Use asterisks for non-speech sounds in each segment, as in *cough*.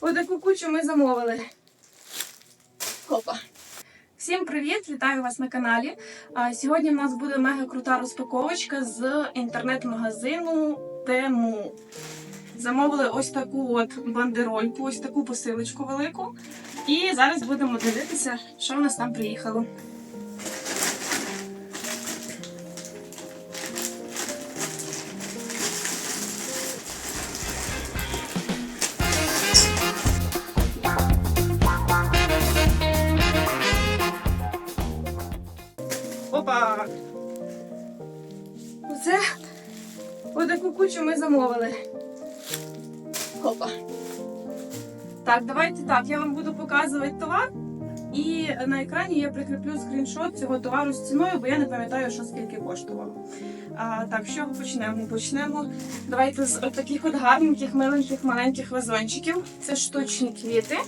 Отаку кучу ми замовили. Опа. Всім привіт! Вітаю вас на каналі. Сьогодні в нас буде мега крута розпаковочка з інтернет-магазину Тему. Замовили ось таку от бандерольку, ось таку посилочку велику. І зараз будемо дивитися, що в нас там приїхало. Оце отаку кучу ми замовили. Опа. Так, давайте так. Я вам буду показувати товар. І на екрані я прикріплю скріншот цього товару з ціною, бо я не пам'ятаю, що скільки коштувало. А, так, чого почнемо? Почнемо. Давайте з таких от гарненьких, миленьких, маленьких вазончиків. Це штучні квіти.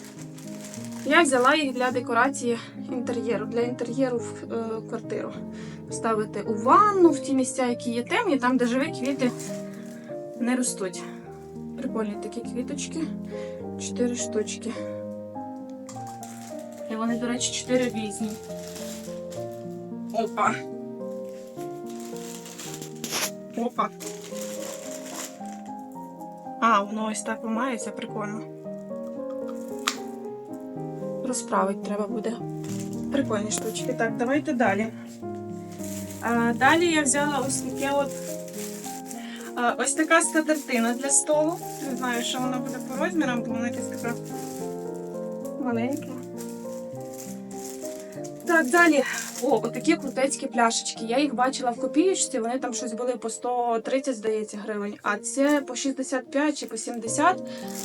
Я взяла їх для декорації інтер'єру, для інтер'єру в е, квартиру. Ставити у ванну, в ті місця, які є темні, там, де живі квіти не ростуть. Прикольні такі квіточки. Чотири штучки. І вони, до речі, чотири різні. Опа. Опа. А, воно ось так ламається, прикольно. Розправити треба буде. Прикольні штучки. Так, давайте далі. Далі я взяла ось таке от. ось така скатертина для столу. Не знаю, що вона буде по розмірам, бо вона якась така маленька. Так, далі. О, отакі крутецькі пляшечки. Я їх бачила в копієчці, вони там щось були по 130, здається, гривень. А це по 65 чи по 70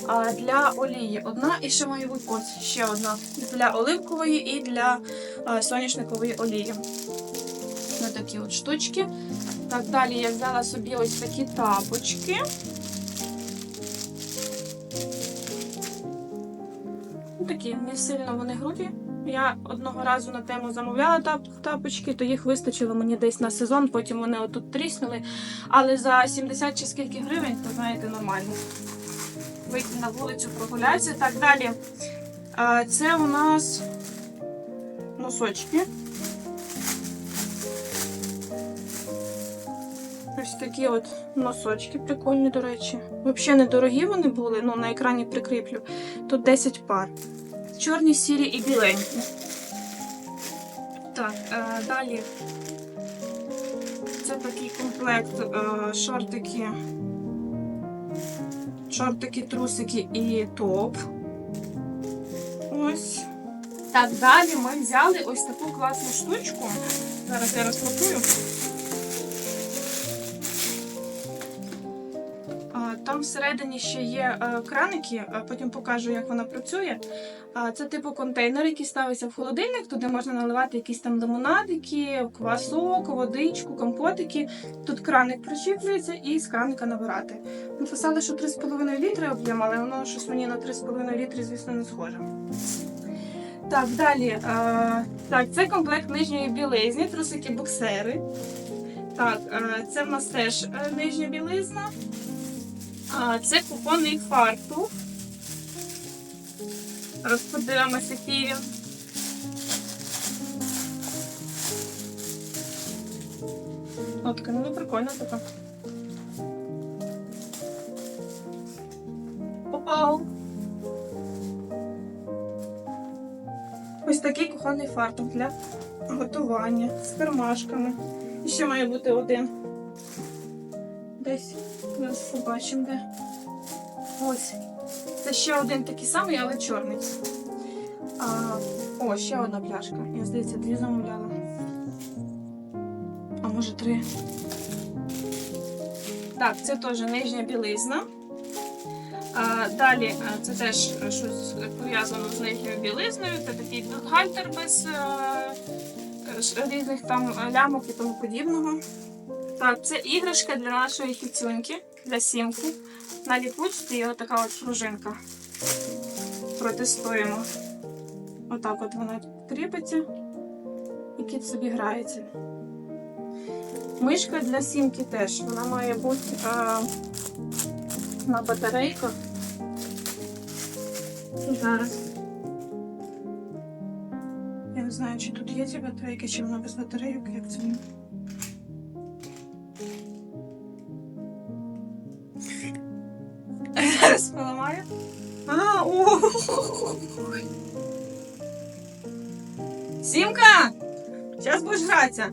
а, для олії. Одна і ще має ось ще одна для оливкової і для а, соняшникової олії. Ось такі от штучки. Так, далі я взяла собі ось такі тапочки. Ну, Такі не сильно вони грубі. Я одного разу на тему замовляла тап тапочки, то їх вистачило мені десь на сезон, потім вони отут тріснули. Але за 70 чи скільки гривень, то знаєте, нормально. Вийти на вулицю прогулятися. Так, далі. Це у нас носочки. Ось такі от носочки прикольні, до речі. Взагалі недорогі вони були, ну на екрані прикріплю. Тут 10 пар. Чорні, сірі і біленькі. Так, е, далі. Це такий комплект е, шортики. Шортики, трусики і топ. Ось. Так, далі ми взяли ось таку класну штучку. Зараз я розпакую. Всередині ще є е, краники, а потім покажу, як вона працює. Це типу контейнер, який ставиться в холодильник. Туди можна наливати якісь там лимонадики, квасок, водичку, компотики. Тут краник причіплюється і з краника набирати. Написали, що 3,5 літри об'єм, але воно щось мені на 3,5 літри, звісно, не схоже. Так, далі. е, так, це комплект нижньої білизні, трусики боксери. Так, е, це в нас теж е, нижня білизна. Це купонний фартух. Розподивимося, який він. О, така, ну прикольна така. Попав. Ось такий кухонний фартух для готування з кармашками. І ще має бути один. Десь зараз побачимо де. Ось. Це ще один такий самий, але чорний. А, о, ще одна пляшка. Я, здається, дві замовляла. А може три. Так, це теж нижня білизна. А, далі це теж щось пов'язано з нижньою білизною. Це такий бюстгальтер без е, різних там лямок і тому подібного. Так, це іграшка для нашої кіцюньки, для сімки. На ліпучці є отака от пружинка. Протестуємо. Отак от вона кріпиться і кіт собі грається. Мишка для сімки теж. Вона має бути а, на батарейках. Зараз. Я не знаю, чи тут є ці батарейки, чи воно без батарейок, як це. Зараз поламаю. А, о! Сімка! Зараз будеш гратися.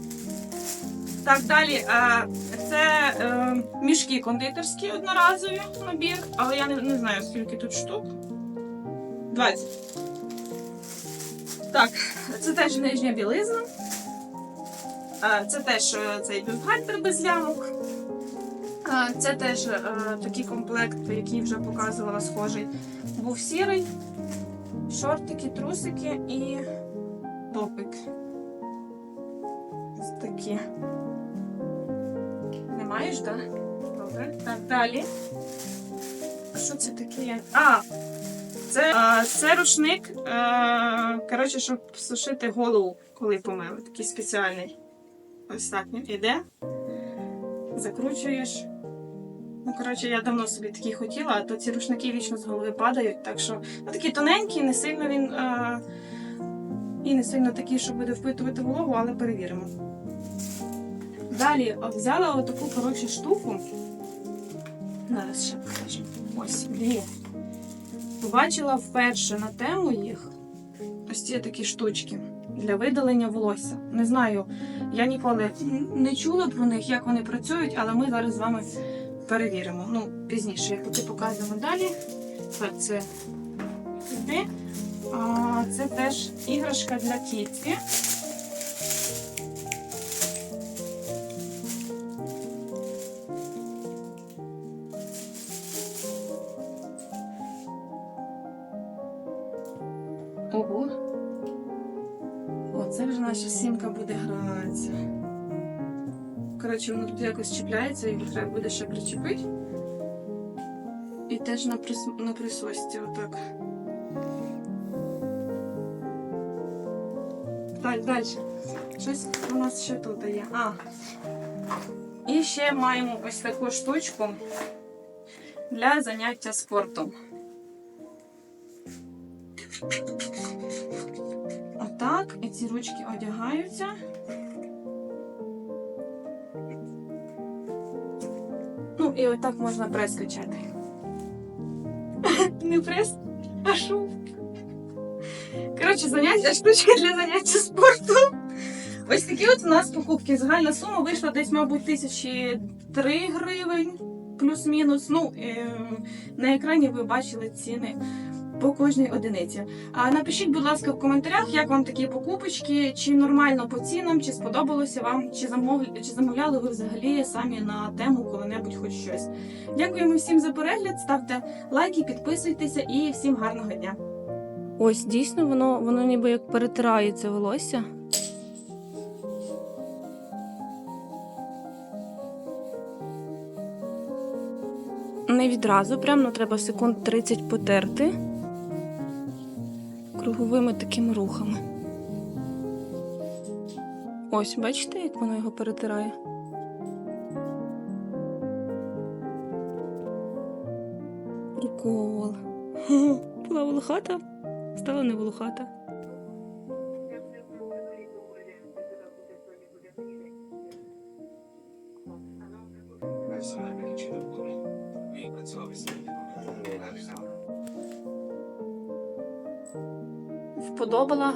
Так, далі. е, Це е, мішки кондитерські одноразові набір, але я не, знаю, скільки тут штук. 20. Так, це теж нижня білизна. Е, Це теж цей бюстгальтер без лямок. Це теж е, такий комплект, який вже показувала схожий. Був сірий, шортики, трусики і топик. Ось такі. Не маєш, так? Добре. Так, далі. Що це таке? А, це, це рушник, е, коротше, щоб сушити голову, коли помили. Такий спеціальний. Ось так він іде. Закручуєш. Ну, коротше, я давно собі такий хотіла, а то ці рушники вічно з голови падають. Так що ну, такий тоненький, не сильно він. Е, і не сильно такий, що буде впитувати вологу, але перевіримо. Далі взяла отаку коротше штуку. Зараз ще покажу. Ось дві. Побачила вперше на тему їх. Ось ці такі штучки для видалення волосся. Не знаю, я ніколи не чула про них, як вони працюють, але ми зараз з вами перевіримо. Ну, пізніше, як поки показуємо далі. Так, це йде. Це теж іграшка для кітки. Коротше, воно тут якось чіпляється, його треба буде ще причепити. І теж на, прис... на присосці отак. Так, далі. Щось у нас ще тут є. А. І ще маємо ось таку штучку для заняття спортом. Отак, і ці ручки одягаються. Ну, і отак можна прес качати. Не прес, а шум. Коротше, заняття, штучка для заняття спортом. Ось такі от у нас покупки. Загальна сума вийшла десь, мабуть, тисячі три гривень, плюс-мінус. Ну, е, на екрані ви бачили ціни по кожній одиниці. А напишіть, будь ласка, в коментарях, як вам такі покупочки, чи нормально по цінам, чи сподобалося вам, чи замов... чи замовляли ви взагалі самі на тему коли-небудь хоч щось. Дякуємо всім за перегляд, ставте лайки, підписуйтеся і всім гарного дня. Ось дійсно воно, воно ніби як перетирається волосся. Не відразу, прям ну, треба секунд 30 потерти круговими такими рухами. Ось, бачите, як воно його перетирає? Прикол. *laughs* Була волохата, стала не волохата.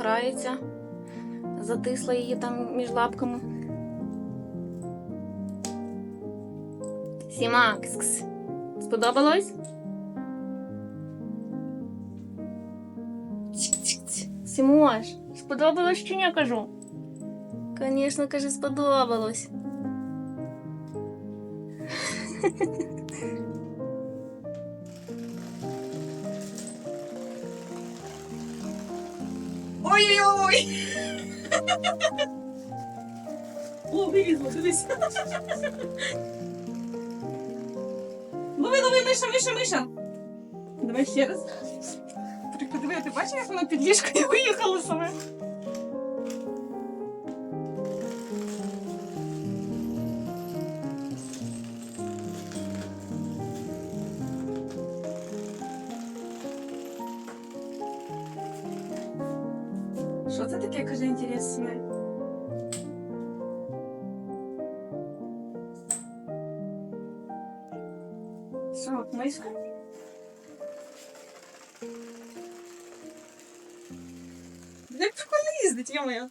Грається, затисла її там між лапками. Сіма, кс-кс. сподобалось? Сімош, сподобалось чи ні, кажу? Звісно, каже, сподобалось. *laughs* Ой-ой-ой! О, вилізло, дивись. Лови, лови, миша, миша, миша. Давай ще раз. Подиви, ти бачиш, як воно під ліжкою виїхало саме? Що це таке, каже, інтересне? Що, мишка? Як прикольно їздить, я моя.